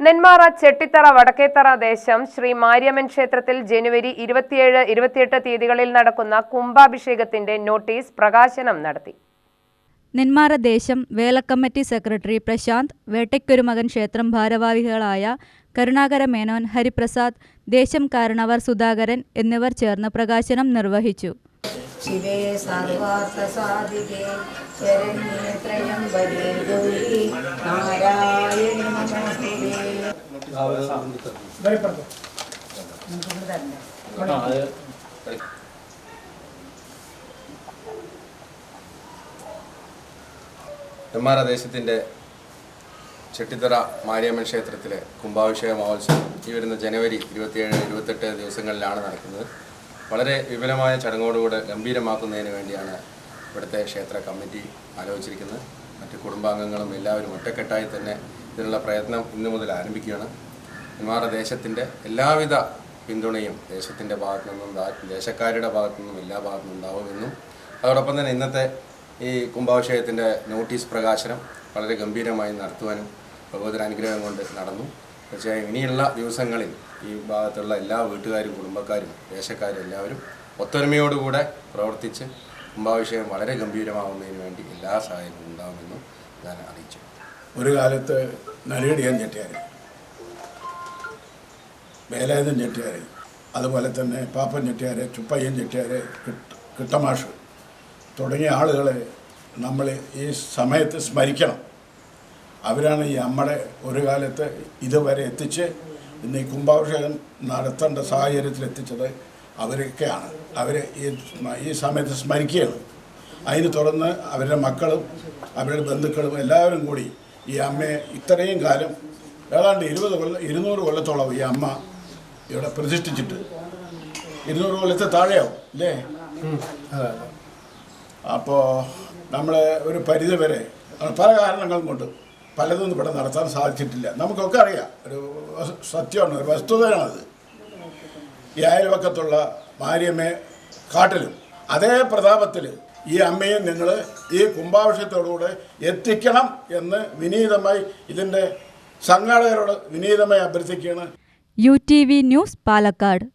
നെന്മാറ ചെട്ടിത്തറ വടക്കേത്തറ ദേശം ശ്രീ മാരിയമ്മൻ ക്ഷേത്രത്തിൽ ജനുവരി ഇരുപത്തിയേഴ് ഇരുപത്തിയെട്ട് തീയതികളിൽ നടക്കുന്ന കുംഭാഭിഷേകത്തിന്റെ നോട്ടീസ് പ്രകാശനം നടത്തി. നെന്മാറ ദേശം വേലക്കമ്മിറ്റി സെക്രട്ടറി പ്രശാന്ത് വേട്ടയ്ക്കൊരുമകൻ ക്ഷേത്രം ഭാരവാഹികളായ കരുണാകര മേനോൻ ഹരിപ്രസാദ് ദേശം കാരണവർ സുധാകരൻ എന്നിവർ ചേർന്ന് പ്രകാശനം നിർവഹിച്ചു. ശിവേ സർവാർത്ഥസാധികേ ശരണ്യേ നാരായണി നെന്മാറ ദേശത്തിന്റെ ചെട്ടിത്തറ മാരിയമ്മൻ ക്ഷേത്രത്തിലെ കുംഭാഭിഷേക മഹോത്സവം ഈ വരുന്ന ജനുവരി ഇരുപത്തിയേഴ് ഇരുപത്തെട്ട് ദിവസങ്ങളിലാണ് നടക്കുന്നത്. വളരെ വിപുലമായ ചടങ്ങോടുകൂടെ ഗംഭീരമാക്കുന്നതിന് വേണ്ടിയാണ് ഇവിടുത്തെ ക്ഷേത്ര കമ്മിറ്റി ആലോചിച്ചിരിക്കുന്നത്. മറ്റ് കുടുംബാംഗങ്ങളും എല്ലാവരും ഒറ്റക്കെട്ടായി തന്നെ ഇതിനുള്ള പ്രയത്നം ഇന്നു മുതൽ ആരംഭിക്കുകയാണ്. നെന്മാറ ദേശത്തിന്റെ എല്ലാവിധ പിന്തുണയും ദേശത്തിന്റെ ഭാഗത്തു നിന്നും ദേശക്കാരുടെ ഭാഗത്തു നിന്നും എല്ലാ ഭാഗത്തു നിന്നും ഉണ്ടാവുമെന്നും അതോടൊപ്പം തന്നെ ഇന്നത്തെ ഈ കുംഭാഭിഷേകത്തിന്റെ നോട്ടീസ് പ്രകാശനം വളരെ ഗംഭീരമായി നടത്തുവാനും ഭഗവതിയുടെ അനുഗ്രഹം കൊണ്ട് നടന്നു. തീർച്ചയായും ഇനിയുള്ള ദിവസങ്ങളിൽ ഈ ഭാഗത്തുള്ള എല്ലാ വീട്ടുകാരും കുടുംബക്കാരും ദേശക്കാരും എല്ലാവരും ഒത്തൊരുമയോടുകൂടെ പ്രവർത്തിച്ച് കുംഭാഭിഷേകം വളരെ ഗംഭീരമാവുന്നതിന് വേണ്ടി എല്ലാ സഹായങ്ങളും ഉണ്ടാകുമെന്നും ഞാൻ അറിയിച്ചു. ഒരു കാലത്ത് നരേടിയൻ ചെട്ടിയാർ വേലായുധൻ ചെട്ടിയാർ അതുപോലെ തന്നെ പാപ്പൻ ചെട്ടിയാർ ചുപ്പയ്യൻ ചെട്ടിയാർ കിട്ടമാഷ് തുടങ്ങിയ ആളുകളെ നമ്മൾ ഈ സമയത്ത് സ്മരിക്കണം. അവരാണ് ഈ നമ്മുടെ ഒരു കാലത്ത് ഇതുവരെ എത്തിച്ച് ഇന്ന് ഈ കുംഭാഭിഷേകം നടത്തേണ്ട സാഹചര്യത്തിൽ എത്തിച്ചത് അവരൊക്കെയാണ്. അവരെ ഈ ഈ സമയത്ത് സ്മരിക്കുകയാണ്. അതിന് തുടർന്ന് അവരുടെ മക്കളും അവരുടെ ബന്ധുക്കളും എല്ലാവരും കൂടി ഈ അമ്മയെ ഇത്രയും കാലം ഏതാണ്ട് ഇരുപത് കൊല്ലം ഇരുന്നൂറ് കൊല്ലത്തോളം ഈ അമ്മ ഇവിടെ പ്രതിഷ്ഠിച്ചിട്ട്. ഇരുന്നൂറ് കൊല്ലത്തെ താഴെയാവും അല്ലേ? അപ്പോൾ നമ്മൾ ഒരു പരിധി വരെ പല കാരണങ്ങളും കൊണ്ട് പലതും ഇവിടെ നടത്താൻ സാധിച്ചിട്ടില്ല. നമുക്കൊക്കെ അറിയാം ഒരു സത്യമാണ് ഒരു വസ്തുതയാണത്. ഈ അയൽവക്കത്തുള്ള മാരിയമ്മയെ കാട്ടിലും അതേ പ്രതാപത്തിൽ ഈ അമ്മയെ നിങ്ങൾ ഈ കുംഭാഭിഷേകത്തോടുകൂടെ എത്തിക്കണം എന്ന് വിനീതമായി ഇതിന്റെ സംഘാടകരോട് വിനീതമായി അഭ്യർത്ഥിക്കുകയാണ്. U T V news Palakkad.